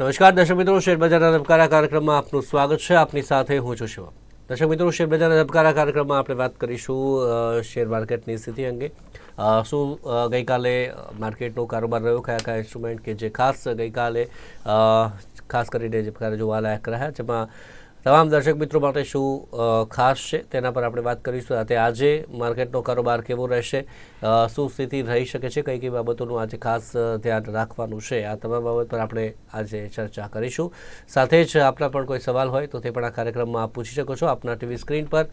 નમસ્કાર, દર્શક મિત્રો શેરબજારના ધબકારા કાર્યક્રમમાં આપનું સ્વાગત છે. આપની સાથે હું છું શિવમ. દર્શક મિત્રો શેરબજારના ધબકારા કાર્યક્રમમાં આપણે વાત કરીશું શેર માર્કેટની સ્થિતિ અંગે. શું ગઈકાલે માર્કેટનો કારોબાર રહ્યો? કયા કયા ઇન્સ્ટ્રુમેન્ટ કે જે ખાસ ગઈકાલે ખાસ કરીને જે પ્રકારે જોવાલાયક રહ્યા, જેમાં તમામ દર્શક મિત્રો માટે શું ખાસ છે તેના પર આપણે વાત કરીશું. સાથે આજે માર્કેટનો કારોબાર કેવો રહેશે શું સ્થિતિ રહી શકે છે, કઈ કઈ બાબતોનું આજે ખાસ ધ્યાન રાખવાનું છે, આ તમામ બાબત પર આપણે આજે ચર્ચા કરીશું. સાથે જ આપના પણ કોઈ સવાલ હોય તો તે પણ આ કાર્યક્રમમાં આપ પૂછી શકો છો. આપના ટીવી સ્ક્રીન પર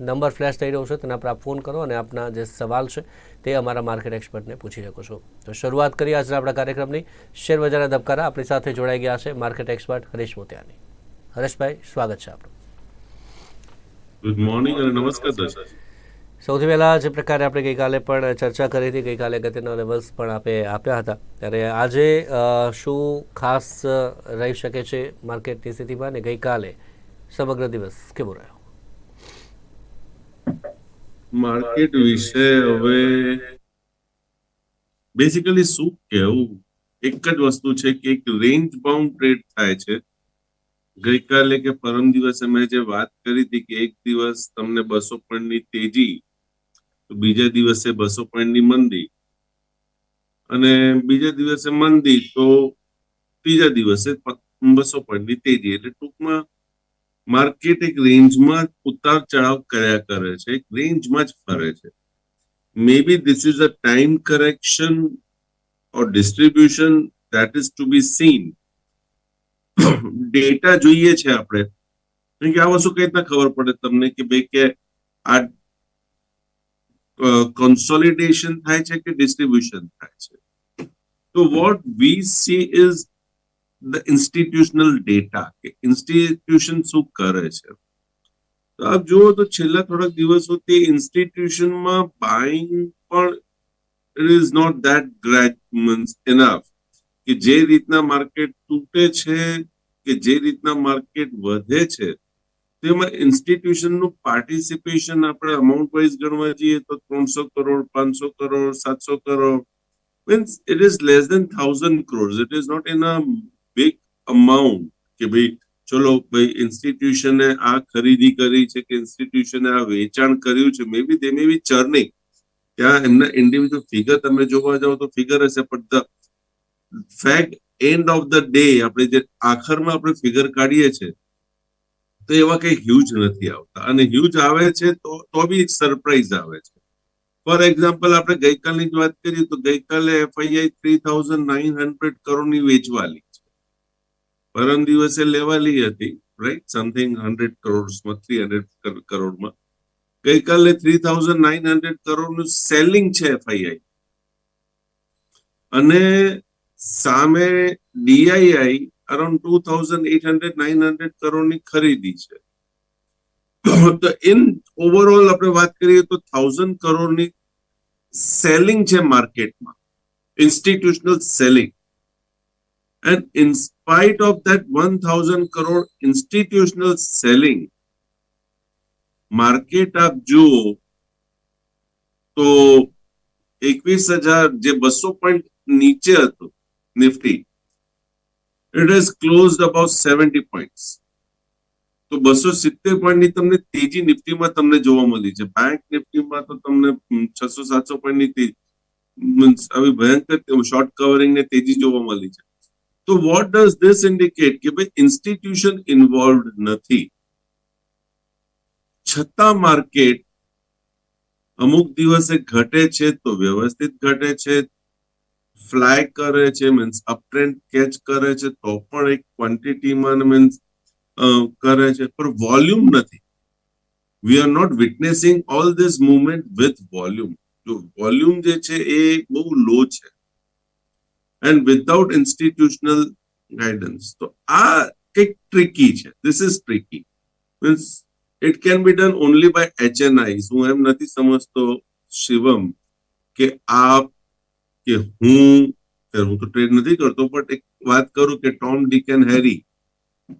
નંબર ફ્લેશ થઈ રહ્યો છે, તેના પર આપ ફોન કરો અને આપના જે સવાલ છે તે અમારા માર્કેટ એક્સપર્ટને પૂછી શકો છો. તો શરૂઆત કરીએ આજના આપણા કાર્યક્રમની. શેર બજારના ધબકારા આપણી સાથે જોડાઈ ગયા છે માર્કેટ એક્સપર્ટ હરીશ મોતિયાની. હરેશભાઈ સ્વાગત છે આપનું. ગુડ મોર્નિંગ અને નમસ્કાર દર્શક. સૌથી પહેલાં જે પ્રકારે આપણે ગઈકાલે પણ ચર્ચા કરી હતી ગઈકાલે અગત્યના લેવલ્સ પણ આપે આપ્યા હતા. ત્યારે આજે શું ખાસ રહી શકે છે માર્કેટની સ્થિતિમાં ને ગઈકાલે સમગ્ર દિવસ કેવો રહ્યો? માર્કેટ વિશે હવે બેઝિકલી શું કહેવું? એક જ વસ્તુ છે કે એક રેન્જ બાઉન્ડ ટ્રેડ થાય છે. ગઈકાલે કે પરમ દિવસે મેં જે વાત કરી હતી કે એક દિવસ તમને બસો પોઈન્ટની તેજી બીજા દિવસે બસો પોઈન્ટની મંદી. અને બીજા દિવસે મંદી તો ત્રીજા દિવસે બસો પોઈન્ટની તેજી. એટલે ટૂંકમાં માર્કેટ એક રેન્જમાં ઉતાર ચઢાવ કર્યા કરે છે, એક રેન્જમાં જ ફરે છે. Maybe this is a time correction or distribution that is to be seen data જોઈએ છે આપણે. કે આ વસ્તુ કઈ રીતના ખબર પડે તમને કે ભાઈ કે આ કન્સોલિડેશન થાય છે કે ડિસ્ટ્રીબ્યુશન થાય છે? તો what we see is the institutional data કે ઇન્સ્ટિટ્યુશન શું કરે છે? તો આપ જુઓ તો છેલ્લા થોડાક દિવસોથી ઇન્સ્ટિટ્યુશનમાં બાઇંગ પણ it is not that great means enough કે જે રીતના માર્કેટ તૂટે છે, કે જે રીતના માર્કેટ વધે છે, તેમાં ઇન્સ્ટિટ્યુશનનું પાર્ટિસિપેશન આપણે અમાઉન્ટ વાઇઝ ગણવા જઈએ તો ત્રણસો કરોડ, પાંચસો કરોડ, સાતસો crore means it is less than thousand crore it is not in a big amount કે ભાઈ, ચલો ભાઈ ઇન્સ્ટિટ્યુશને આ ખરીદી કરી છે કે ઇન્સ્ટિટ્યુશને આ વેચાણ કર્યું છે મે બી દે મે બી ચર્નિંગ ત્યાં એમના ઇન્ડિવિજ્યુઅલ ફિગર તમે જોવા જાઓ તો ફિગર હશે, પણ the fact end of the day આપણે જે આખરમાં આપણે ફિગર કાઢીએ છીએ, તો એવા કઈ હ્યુજ નથી આવતા. અને હ્યુજ આવે છે તો તો બી સરપ્રાઈઝ આવે છે. ફોર એક્ઝામ્પલ આપણે ગઈકાલની જ વાત કરીએ તો ગઈકાલે FII three thousand nine hundred કરોડની વેચવાલી છે. પરમ દિવસે લેવાલી હતી રાઈટ સમથિંગ હંડ્રેડ કરોડમાં થ્રી હંડ્રેડ કરોડમાં. ગઈકાલે થ્રી થાઉઝન્ડ નાઇન હંડ્રેડ કરોડનું સેલિંગ છે એફઆઈઆઈ અને સામે DII around two thousand eight hundred, nine hundred કરોડની ખરીદી છે. તો ઇન ઓવરઓલ આપણે વાત કરીએ તો થાઉઝન્ડ કરોડની સેલિંગ છે માર્કેટમાં, institutional selling. And in spite of that 1000 crore institutional selling માર્કેટ આપ જુઓ તો એકવીસ હજાર જે બસો પોઈન્ટ નીચે હતું Nifty it is close about seventy point તો બસો સિત્તેર પોઈન્ટની તમને તેજી નિફ્ટીમાં તમને જોવા મળી છે. બેંક નિફ્ટીમાં તો તમને છસો સાતસો પોઈન્ટની તેજી, મીન્સ આવી ભયંકર શોર્ટ કવરિંગ ને તેજી જોવા મળી છે. તો વોટ ડઝ ધીસ ઇન્ડિકેટ કે ભાઈ ઇન્સ્ટિટ્યુશન ઇન્વોલ્વડ નથી. છતાં માર્કેટ અમુક દિવસે ઘટે છે તો વ્યવસ્થિત ઘટે છે ફ્લાય કરે છે મીન્સ અપટ્રેન્ડ કેચ કરે છે, તો પણ એક ક્વોન્ટિટીમાં મીન્સ કરે છે. પણ વોલ્યુમ નથી. We are not witnessing all this movement with volume જો વોલ્યુમ જે છે એ બહુ લો છે. એન્ડ વિથઆઉટ ઇન્સ્ટિટ્યુશનલ ગાઈડન્સ તો આ કંઈક ટ્રિકી છે. This is tricky means it can be done only by HNI હું એમ નથી સમજતો શિવમ કે આપ કે હું હું તો ટ્રેડ નથી કરતો પણ એક વાત કરું કે ટોમ ડીક એન્ડ હેરી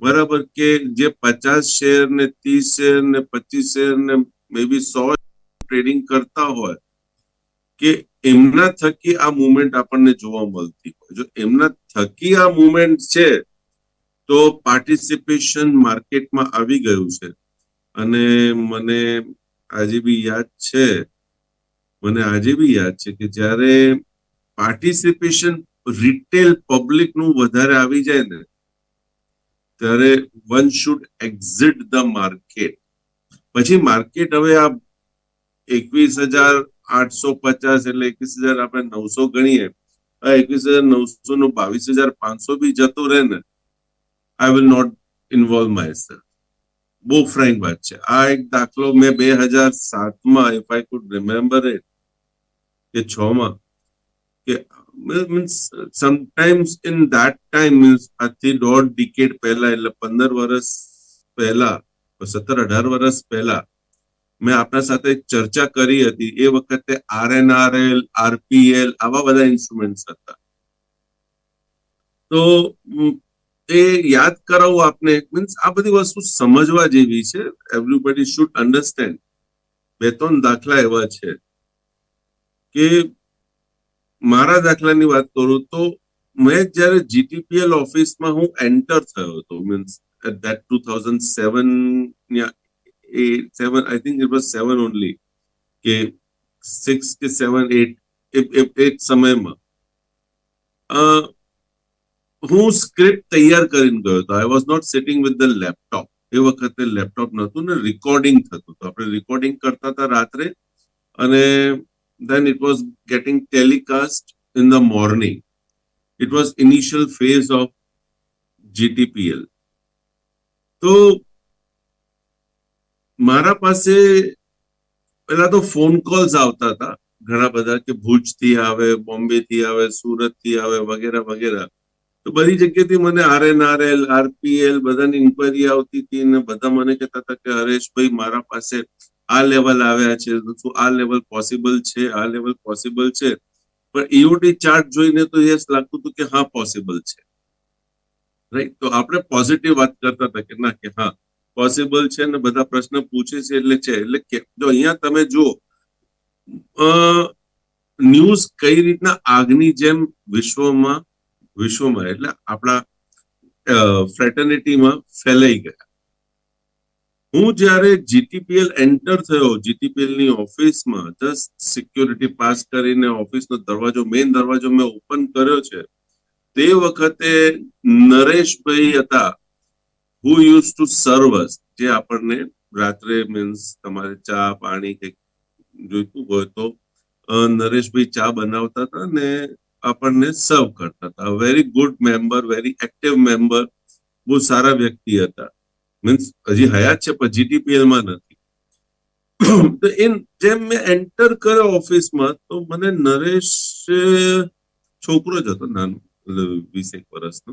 બરાબર કે જે પચાસ શેર ને ત્રીસ શેર ને પચીસ શેર ને મે બી સો ટ્રેડિંગ કરતા હોય, કે એમના થકી આ મુવમેન્ટ આપણને જોવા મળતી હોય. જો એમના થકી આ મુવમેન્ટ છે, તો પાર્ટિસિપેશન માર્કેટમાં આવી ગયું છે. અને મને આજે બી યાદ છે, મને આજે બી યાદ છે કે જ્યારે પાર્ટિસિપેશન રિટેલ પબ્લિકનું વધારે આવી જાય ને, ત્યારે one should exit the market પછી માર્કેટ હવે આ એકવીસ હજાર આઠસો પચાસ એટલે એકવીસ હજાર આપણે નવસો ગણીએ, આ એકવીસ હજાર નવસો નો બાવીસ હજાર પાંચસો બી જતો રહે ને I will not involve myself બહુ ફ્રેન્ક વાત છે. આ એક દાખલો મેં બે હજાર સાતમાં if I could remember it કે છ માં sometimes in that time means આજથી દોઢ ડિકેડ પહેલા, એટલે પંદર વર્ષ પહેલા, સત્તર અઢાર વર્ષ પહેલા, મેં આપણા સાથે ચર્ચા કરી હતી. એ વખતે આરએનઆરએલ, આરપીએલ, આવા બધા ઇન્સ્ટ્રુમેન્ટ્સ હતા. તો એ યાદ કરાવું આપને. મીન્સ આ બધી વસ્તુ સમજવા જેવી છે. એવરીબડી શુડ અન્ડરસ્ટેન્ડ બે ત્રણ દાખલા એવા છે કે મારા દાખલાની વાત કરું તો મેં જ્યારે જીટીપીએલ ઓફિસમાં હું એન્ટર થયો હતો means at that two thousand seven a seven I think it was seven only કે સિક્સ કે સેવન એટ એક સમયમાં. હું સ્ક્રિપ્ટ તૈયાર કરીને ગયો હતો. I was not sitting with the laptop એ વખતે લેપટોપ નહોતું ને રેકોર્ડિંગ થતું હતું. આપણે રેકોર્ડિંગ કરતા હતા રાત્રે અને then it was getting telecast in the morning. It was initial phase of GTPL. તો મારા પાસે પેલા તો ફોન કોલ્સ આવતા હતા ઘણા બધા કે ભુજથી આવે બોમ્બે થી આવે સુરતથી આવે વગેરે વગેરે તો બધી જગ્યાએથી મને આરએનઆરએલ આરપીએલ બધાની ઇન્કવાયરી આવતી હતી ને બધા મને કહેતા હતા કે હરેશભાઈ મારા પાસે આ લેવલ આવ્યા છે. આ લેવલ પોસિબલ છે? આ લેવલ પોસિબલ છે? પણ ઈઓટી ચાર્ટ જોઈને તો યસ લાગતું હતું કે હા પોસિબલ છે. રાઈટ તો આપણે પોઝિટિવ વાત કરતા હતા કે ના, કે હા પોસિબલ છે ને બધા પ્રશ્ન પૂછે છે એટલે છે. એટલે કે જો અહીંયા તમે જુઓ ન્યૂઝ કઈ રીતના આગની જેમ વિશ્વમાં વિશ્વમાં એટલે આપણા ફ્રેટર્નિટીમાં ફેલાઈ ગયા. હું જ્યારે જીટીપીએલ એન્ટર થયો જીટીપીએલની ઓફિસમાં જસ્ટ સિક્યોરિટી પાસ કરીને ઓફિસનો દરવાજો મેઇન દરવાજો મેં ઓપન કર્યો છે, તે વખતે નરેશભાઈ હતા હુ યુઝ ટુ સર્વસ જે આપણને રાત્રે મીન્સ તમારે ચા, પાણી કંઈક જોઈતું હોય તો નરેશભાઈ ચા બનાવતા હતા ને આપણને સર્વ કરતા હતા. Very good member very active member બહુ સારા વ્યક્તિ હતા. મીન્સ હજી હયાત છે પણ જીટીપીએલ માં નથી તો એન જેમ મેં એન્ટર કર્યો ઓફિસમાં તો મને નરેશ છોકરો જ હતો નાનો મતલબ વીસ એક વર્ષનો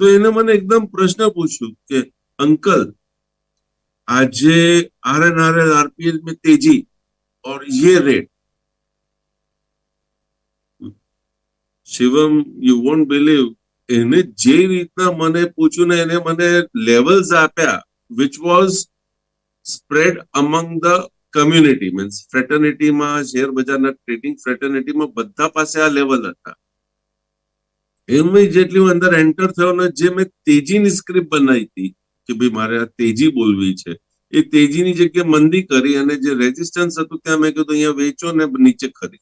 તો એને મને એકદમ પ્રશ્ન પૂછ્યું કે અંકલ આજે R N R L RPL में तेजी और ये rate Shivam you won't believe એને જે રીતના મને પૂછ્યું ને એને મને લેવલ્સ આપ્યા which was spread among the community means ફ્રેટર્નિટીમાં share બજારના ટ્રેડિંગ ફ્રેટર્નિટીમાં બધા પાસે આ લેવલ હતા. એમાં જેટલી હું અંદર એન્ટર થયો ને જે મેં તેજીની સ્ક્રિપ્ટ બનાવી હતી, કે ભાઈ મારે આ તેજી બોલવી છે. એ તેજીની જગ્યાએ મંદી કરી અને જે રેઝિસ્ટન્સ હતું ત્યાં મેં કીધું અહીંયા વેચો ને નીચે ખરી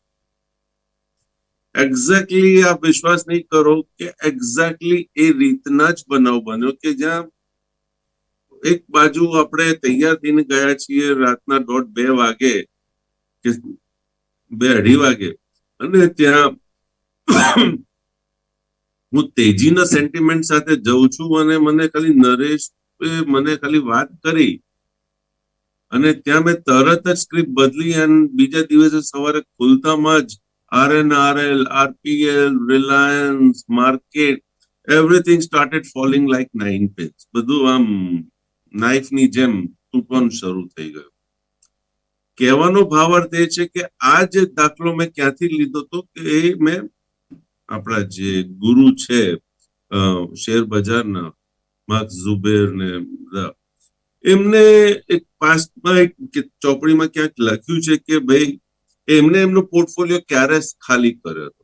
એક્ઝેક્ટલી આપ વિશ્વાસ નહીં કરો કે એક્ઝેક્ટલી એ રીતના જ બનાવ બન્યો કે જ્યાં એક બાજુ આપણે તૈયાર થઈને ગયા છીએ રાતના દોઢ બે વાગે કે બે અઢી વાગે. અને ત્યાં હું તેજીના સેન્ટિમેન્ટ સાથે જઉં છું અને મને ખાલી નરેશ મને ખાલી વાત કરી. અને ત્યાં મેં તરત જ સ્ક્રિપ્ટ બદલી અને બીજા દિવસે સવારે ખુલતામાં જ RNRL, RPL, Reliance, Market, everything started falling like nine pins. બધું આમ નાઇફની જેમ તૂટવાનું શરૂ થઈ ગયું કહેવાનો ભાવાર્થ એ છે કે આ જે દાખલો મેં ક્યાંથી લીધો હતો કે એ મેં આપણા જે ગુરુ છે શેર બજારના માર્ક ઝુબેર ને બધા એમને એક પાસ્ટમાં એક ચોપડીમાં ક્યાંક લખ્યું છે કે ભાઈ એમને એમનો પોર્ટફોલિયો ક્યારે ખાલી કર્યો હતો.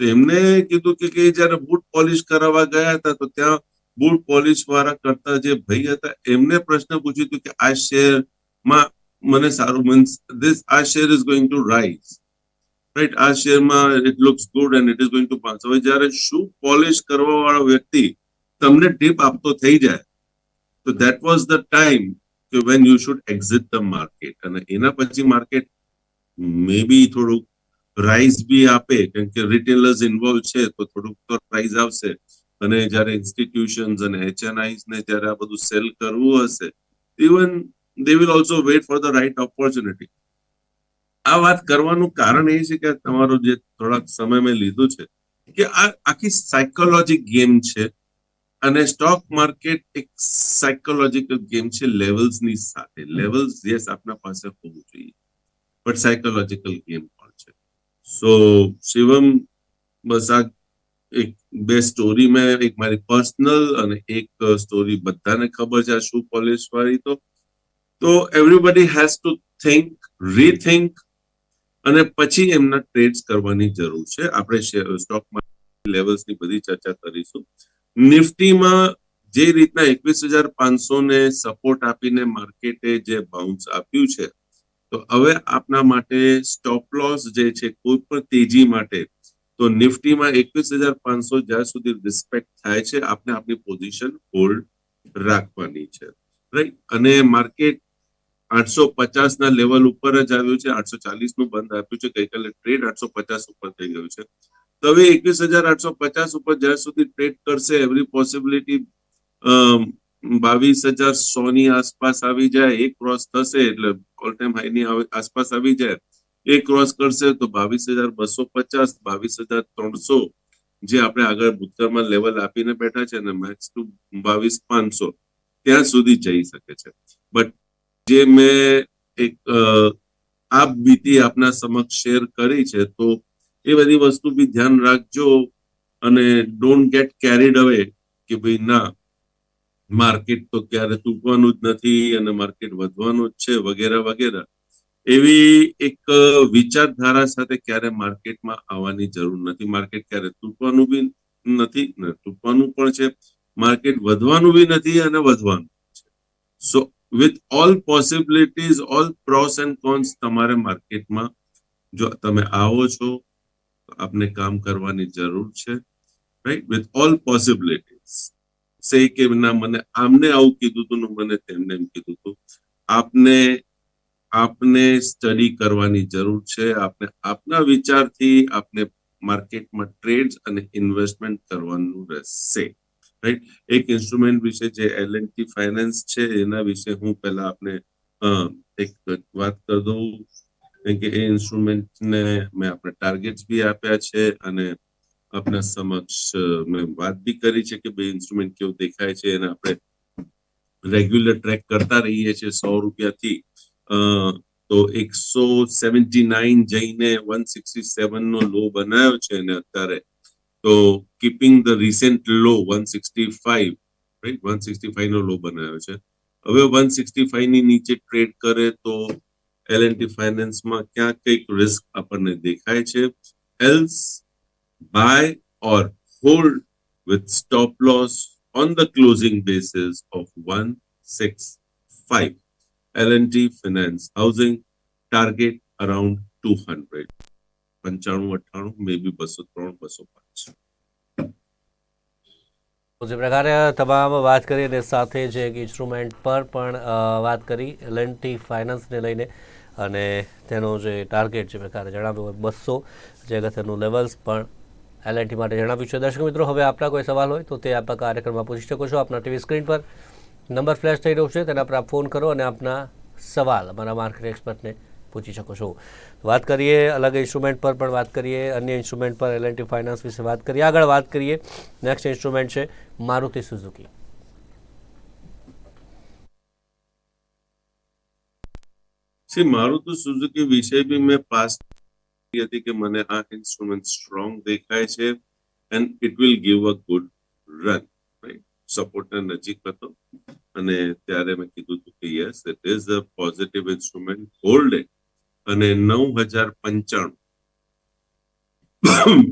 તો એમને કીધું કે કે જ્યારે બૂટ પોલિશ કરાવવા ગયા હતા, તો ત્યાં બુટ પોલિશ વાળા કરતા જે ભાઈ હતા, એમને પ્રશ્ન પૂછ્યું હતું કે આ શેરમાં મને સારું મીન્સ ધીસ આ share is going to rise right આ શેરમાં it looks good and it is going to pass હવે જ્યારે શું પોલિશ કરવા વાળો વ્યક્તિ તમને ટીપ આપતો થઈ જાય, તો દેટ વોઝ ધ ટાઈમ કે when you should exit the market અને એના પછી માર્કેટ મે બી થોડુંક રાઇઝ બી આપે કેમ કે રિટેલર્સ ઇન્વોલ્વ છે તો થોડુંક તો પ્રાઇઝ આવશે. અને જ્યારે ઇન્સ્ટિટ્યુશન્સ અને એચએનઆઈસ ને જ્યારે આ બધું સેલ કરવું હશે even they will also wait for the right opportunity આ વાત કરવાનું કારણ એ છે કે તમારો જે થોડાક સમય મેં લીધું છે કે આ આખી સાયકોલોજી ગેમ છે અને સ્ટોક માર્કેટ એક સાયકોલોજીકલ ગેમ છે લેવલ્સની સાથે. લેવલ્સ યસ આપના પાસે હોવું જોઈએ. બટ સાયકોલોજીકલ ગેમ પણ છે. સો શિવમ બસ આ એક, બે સ્ટોરી મેં, એક મારી પર્સનલ અને એક સ્ટોરી બધાને ખબર છે શું પોલિશ વાળી તો. તો everybody has to think rethink અને પછી એમના ટ્રેડ્સ કરવાની જરૂર છે. આપણે સ્ટોક માર્કેટ લેવલ્સની બધી ચર્ચા કરીશું. નિફ્ટીમાં જે રીતના એકવીસ હજાર પાંચસો ને સપોર્ટ આપીને માર્કેટે જે બાઉન્સ આપ્યું છે તો હવે આપના માટે સ્ટોપ લોસ જે છે કોઈ પણ તેજી માટે, તો નિફ્ટીમાં એકવીસ હજાર પાંચસો જ્યાં સુધી રિસ્પેક્ટ થાય છે આપણે આપણી પોઝિશન હોલ્ડ રાખવાની છે. રાઈટ અને માર્કેટ આઠસો પચાસ ના લેવલ ઉપર જ આવ્યું છે, આઠસો ચાલીસનું બંધ આપ્યું છે, ગઈકાલે ટ્રેડ આઠસો પચાસ ઉપર થઈ ગયું છે. તો હવે એકવીસ હજાર આઠસો પચાસ ઉપર જ્યાં સુધી ટ્રેડ કરશે એવરી પોસિબિલિટી બાવીસ હજાર સો ની આસપાસ આવી જાય એ ક્રોસ થશે એટલે ઓલ ટાઈમ હાઈ ની આસપાસ આવી જાય. એ ક્રોસ કરશે તો બાવીસ હજાર બસો પચાસ, બાવીસ હજાર ત્રણસો, જે આપણે આગળ ભૂતકાળમાં લેવલ આપીને બેઠા છે ને મેક્સ ટુ બાવીસ પાંચસો, ત્યાં સુધી જઈ શકે છે. બટ જે મેં એક આપ બીતી આપના સમક્ષ શેર કરી છે, તો એ બધી વસ્તુ બી ધ્યાન રાખજો અને ડોન્ટ ગેટ કેરીડ અવે કે ભાઈ ના માર્કેટ તો ક્યારે તૂટવાનું જ નથી અને માર્કેટ વધવાનું જ છે, વગેરે વગેરે. એવી એક વિચારધારા સાથે ક્યારે માર્કેટમાં આવવાની જરૂર નથી. માર્કેટ ક્યારે તૂટવાનું બી નથી તૂટવાનું પણ છે. માર્કેટ વધવાનું બી નથી અને વધવાનું છે. So with all possibilities all pros and cons તમારે માર્કેટમાં જો તમે આવો છો, તો આપને કામ કરવાની જરૂર છે. રાઈટ વિથ ઓલ પોસિબિલિટીઝ સે કે ના મને, આમને આવું કીધું હતું ને મને તેમને એમ કીધું હતું આપને આપને સ્ટડી કરવાની જરૂર છે. આપને આપના વિચારથી આપને માર્કેટમાં ટ્રેડ અને ઇન્વેસ્ટમેન્ટ કરવાનું રહેશે. રાઈટ એક ઇન્સ્ટ્રુમેન્ટ વિશે જે એલ એન્ડ ટી ફાઇનાન્સ છે, એના વિશે હું પહેલા આપને એક વાત કરી દઉં કે એ ઇન્સ્ટ્રુમેન્ટને મેં આપણે ટાર્ગેટ્સ બી આપ્યા છે અને આપના સમક્ષ મેં વાત બી કરી છે કે ભાઈ ઇન્સ્ટ્રુમેન્ટ કેવું દેખાય છે અને આપણે રેગ્યુલર ટ્રેક કરતા રહીએ છીએ સો રૂપિયાથી. તો એકસો સેવન્ટી નાઇન જઈને વન સિક્સટી સેવન નો લો બનાવ્યો છે અને અત્યારે. તો keeping the recent low one sixty five right one sixty five no low બનાવ્યો છે. હવે વન સિક્સટી ફાઈવની નીચે ટ્રેડ કરે તો એલ એન્ડ ટી ફાઇનાન્સમાં ક્યાં કંઈક રિસ્ક આપણને દેખાય છે. Else buy or hold with stop loss on the closing basis of 165. L&T Finance Housing target around 200. પંચાણું, અઠ્ઠાણું મે બી બસો ત્રણ, બસો પાંચ તો જે પ્રકારે તમામ વાત કરી અને સાથે જે એક ઇન્સ્ટ્રુમેન્ટ પર પણ વાત કરી એલએનટી ફાઇનાન્સને લઈને અને તેનો જે ટાર્ગેટ જે પ્રકારે જણાવ્યું હોય બસો જે અગત્યનું લેવલ્સ પણ એલએનટી માટે જણાવ્યું છે. દર્શક મિત્રો, હવે આપના કોઈ સવાલ હોય તો તે આપણા કાર્યક્રમમાં પૂછી શકો છો. આપના ટીવી સ્ક્રીન પર નંબર ફ્લેશ થઈ રહ્યો છે. તેના પર આપ ફોન કરો અને આપના સવાલ અમારા માર્કેટ એક્સપર્ટને પૂછી શકો છો. વાત કરીએ અલગ ઇન્સ્ટ્રુમેન્ટ પર, પણ વાત કરીએ અન્ય ઇન્સ્ટ્રુમેન્ટ પર એલએનટી ફાઇનાન્સ વિશે વાત કરીએ. આગળ વાત કરીએ. નેક્સ્ટ ઇન્સ્ટ્રુમેન્ટ છે મારુતિ સુઝુકી શ્રી મારુતિ સુઝુકી વિશે બી મેં પાસ હતી કે મને આ ઇન્સ્ટ્રુમેન્ટ સ્ટ્રોંગ દેખાય છે and it will give a good run સપોર્ટના નજીક હતો અને ત્યારે મેં કીધું હતું કે yes it is a positive instrument hold it અને નવ હજાર પંચાણું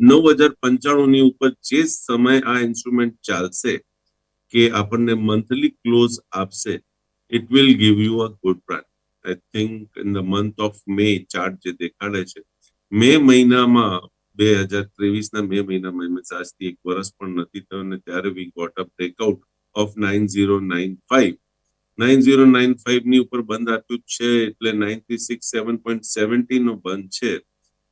નવ હજાર પંચાણું ની ઉપર જે સમય આ ઇન્સ્ટ્રુમેન્ટ ચાલશે, કે આપણને મંથલી ક્લોઝ આપશે it will give you a good plan I think in the month of May chart જે દેખાડે છે મે મહિનામાં બે હજાર ત્રેવીસના મે મહિનામાં મીન્સ આજથી એક વર્ષ પણ નથી થયો અને ત્યારે we got a breakout of nine zero nine five nine zero nine ફાઈવની ઉપર બંધ આપ્યું છે એટલે ninety six seven point seventy નો બંધ છે.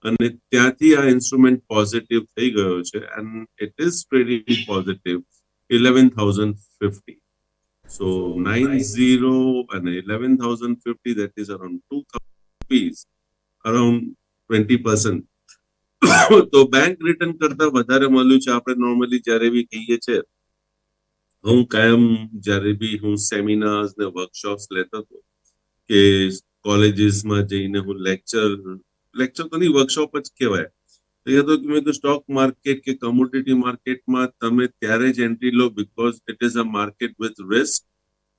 અને ત્યાંથી આ ઇન્સ્ટ્રુમેન્ટ પોઝિટિવ થઈ ગયો છે and it is trading positive eleven thousand fifty so nine zero અને eleven thousand fifty that is around two thousand rupees around twenty percent તો બેંક રિટર્ન કરતા વધારે મળ્યું છે. આપણે નોર્મલી જ્યારે બી કહીએ છીએ, હું કાયમ જ્યારે બી હું સેમિનાર્સ ને વર્કશોપ્સ લેતો હતો કે કોલેજીસમાં જઈને હું લેક્ચર લેક્ચર તો નહીં વર્કશોપ જ કહેવાય. તો એ તો મેં તો સ્ટોક માર્કેટ કે કમોડિટી માર્કેટમાં તમે ત્યારે જ entry law because it is a market with risk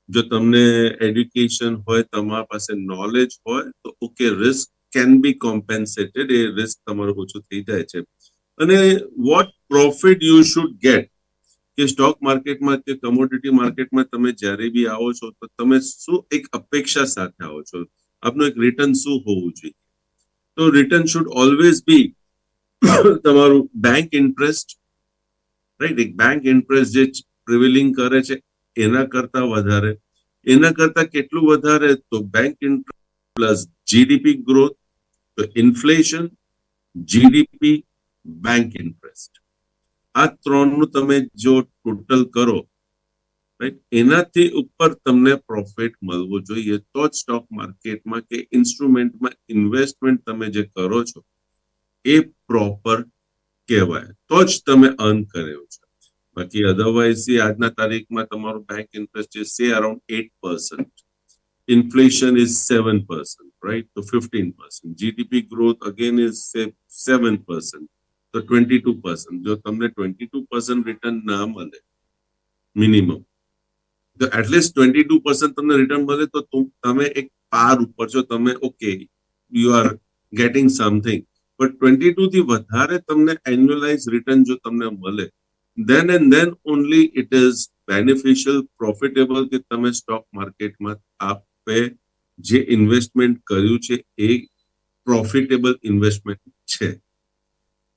જો તમને એડ્યુકેશન હોય, તમારા પાસે નોલેજ હોય, તો okay risk can be compensated A risk તમારું ઓછું થઈ જાય છે. અને what profit you should get કે સ્ટોક માર્કેટમાં કે કમોડિટી માર્કેટમાં તમે જ્યારે બી આવો છો, તો તમે શું એક અપેક્ષા સાથે આવો છો? આપનું એક રિટર્ન શું હોવું જોઈએ? તો રિટર્ન શુડ ઓલવેઝ બી તમારું બેંક ઇન્ટરેસ્ટ રાઈટ એક બેંક ઇન્ટરેસ્ટ જે પ્રિવેલિંગ કરે છે, એના કરતા વધારે. એના કરતા કેટલું વધારે? તો bank interest plus GDP growth તો ઇન્ફ્લેશન જીડીપી બેંક ઇન્ટરેસ્ટ આ ત્રણનું તમે જો ટોટલ કરો રાઈટ એનાથી ઉપર તમને પ્રોફિટ મળવો જોઈએ. તો જ સ્ટોક માર્કેટમાં કે ઇન્સ્ટ્રુમેન્ટમાં ઇન્વેસ્ટમેન્ટ તમે જે કરો છો, એ પ્રોપર કહેવાય. તો જ તમે અર્ન કર્યો છે. બાકી અધરવાઇઝ આજના તારીખમાં તમારું બેંક ઇન્ટરેસ્ટ છે say around eight percent right તો fifteen percent GDP growth again is seven percent તો ટ્વેન્ટી ટુ પર્સન્ટ જો તમને ટ્વેન્ટી ટુ પર્સન્ટ રિટર્ન ના મળે મિનિમમ તો at least twenty two percent તમને રિટર્ન મળે તો તમે એક પાર ઉપર છો તમે okay you are getting something but twenty two થી વધારે તમને એન્યુઅલાઇઝ રિટર્ન જો તમને મળે then and then only it is beneficial, profitable કે તમે સ્ટોક માર્કેટમાં આપે જે ઇન્વેસ્ટમેન્ટ કર્યું છે એ પ્રોફિટેબલ ઇન્વેસ્ટમેન્ટ છે.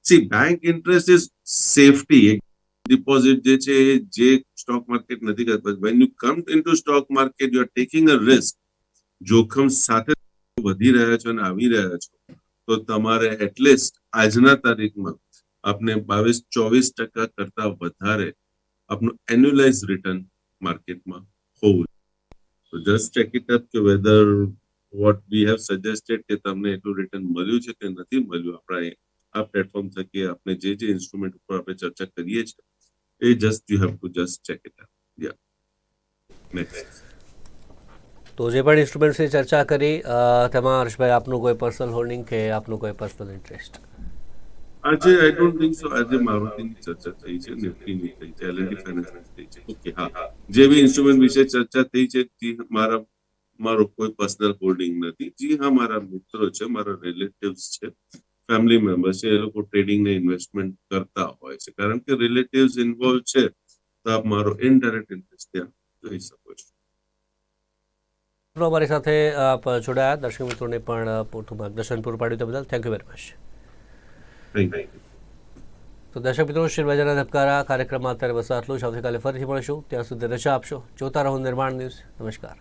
See bank interest is safety deposit જે છે, જે સ્ટોક માર્કેટ નથી કરતા. When you come into stock market you are taking a risk જોખમ સાથે વધી રહ્યા છો અને આવી રહ્યા છો. તો તમારે એટલીસ્ટ આજના તારીખમાં આપને બાવીસ, ચોવીસ ટકા કરતા વધારે આપનું એન્યુલાઇઝ રિટર્ન માર્કેટમાં હોવું તો જસ્ટ ચેક ઇટ અપ કે whether what we have suggested કે તમને એટલું રિટર્ન મળ્યું છે કે નથી મળ્યું. આપણા આ પ્લેટફોર્મ થકી આપણે જે જે ઇન્સ્ટ્રુમેન્ટ ઉપર આપણે ચર્ચા કરીએ છીએ, એ just you have to just check it up તો જે પણ ઇન્સ્ટ્રુમેન્ટ્સની ચર્ચા કરી તેમાં હર્ષભાઈ આપનું કોઈ પર્સનલ હોલ્ડિંગ કે આપનું કોઈ પર્સનલ ઇન્ટરેસ્ટ આજે આઈ ડોન્ટ થિંક સો આજે મારુતિની ચર્ચા થઈ છે નિફ્ટીની થઈ છે એલએનડી ફાઇનાન્સની થઈ છે ઓકે હા જે બી ઇન્સ્ટ્રુમેન્ટ વિશે ચર્ચા થઈ છે? તે મારા, મારો કોઈ પર્સનલ હોલ્ડિંગ નથી. જી, હા, મારા મિત્રો છે, મારા રિલેટિવ્સ છે. ફેમિલી મેમ્બર્સ છે. એ લોકો ટ્રેડિંગ ને ઇન્વેસ્ટમેન્ટ કરતા હોય છે. કારણ કે રિલેટિવ્સ ઇન્વોલ્વ છે, તો આપ મારો ઇનડાયરેક્ટ ઇન્ટરેસ્ટ ત્યાં જોઈ શકો છો. અમારી સાથે આપ જોડાયા. દર્શક મિત્રોને પણ પૂરતું માર્ગદર્શન પૂરું પાડ્યું તે બદલ થેન્ક યુ વેરી મચ તો દર્શક મિત્રો, શેરબજારના ધબકારા કાર્યક્રમમાં અત્યારે બસ આટલું જ. આવતીકાલે ફરીથી મળશું. ત્યાં સુધી રજા આપશો. જોતા રહો નિર્માણ ન્યૂઝ. નમસ્કાર.